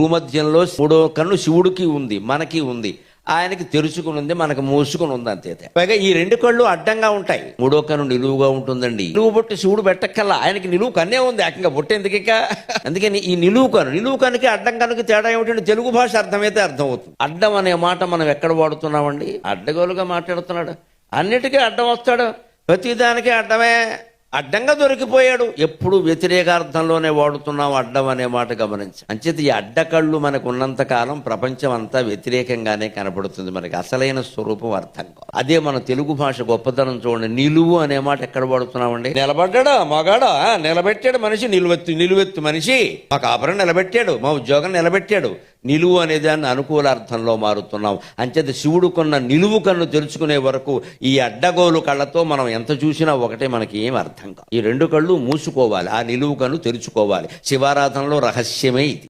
భూమధ్యంలో మూడో కన్ను శివుడికి ఉంది మనకి ఉంది. ఆయనకి తెరుచుకుని ఉంది మనకు మూసుకుని ఉంది అంతే పైగా ఈ రెండు కళ్ళు అడ్డంగా ఉంటాయి. మూడో కన్ను నిలువుగా ఉంటుందండి. నిలువు బొట్టు శివుడు పెట్టక్కల్లా ఆయనకి నిలువు కన్నే ఉంది ఏకంగా బొట్టు ఎందుకు ఇక. అందుకని ఈ నిలువు కన్ను నిలువు కన్నుకి అడ్డం కన్నుకి తేడా ఏమిటంటే తెలుగు భాష అర్థమైతే అర్థం అవుతుంది అడ్డం అనే మాట మనం ఎక్కడ వాడుతున్నామండి? అడ్డగోలుగా మాట్లాడుతున్నాడు. అన్నిటికీ అడ్డం వస్తాడు. ప్రతిదానికి అడ్డమే. అడ్డంగా దొరికిపోయాడు. ఎప్పుడు వ్యతిరేకార్థంలోనే వాడుతున్నాం అడ్డం అనే మాట గమనించి. అంచేత ఈ అడ్డకళ్ళు మనకు ఉన్నంత కాలం ప్రపంచం అంతా వ్యతిరేకంగానే కనపడుతుంది మనకి. అసలైన స్వరూపం అర్థం కాదు. అదే మన తెలుగు భాష గొప్పతనం చూడండి. నిలువు అనే మాట ఎక్కడ వాడుతున్నామండి? నిలబడ్డాడా? మగాడా? నిలబెట్టాడు మనిషి. నిలువెత్తు నిలువెత్తు మనిషి. మా కాపురం నిలబెట్టాడు. మా ఉద్యోగం నిలబెట్టాడు. నిలువు అనే దాన్ని అనుకూల అర్థంలో మారుతున్నాం. అంచేత శివుడు కొన్న నిలువు కన్ను తెలుసుకునే వరకు ఈ అడ్డగోలు కళ్ళతో మనం ఎంత చూసినా ఒకటే మనకి ఏం అర్థం కాదు. ఈ రెండు కళ్ళు మూసుకోవాలి ఆ నిలువు కన్ను తెరుచుకోవాలి. శివారాధనలో రహస్యమే ఇది.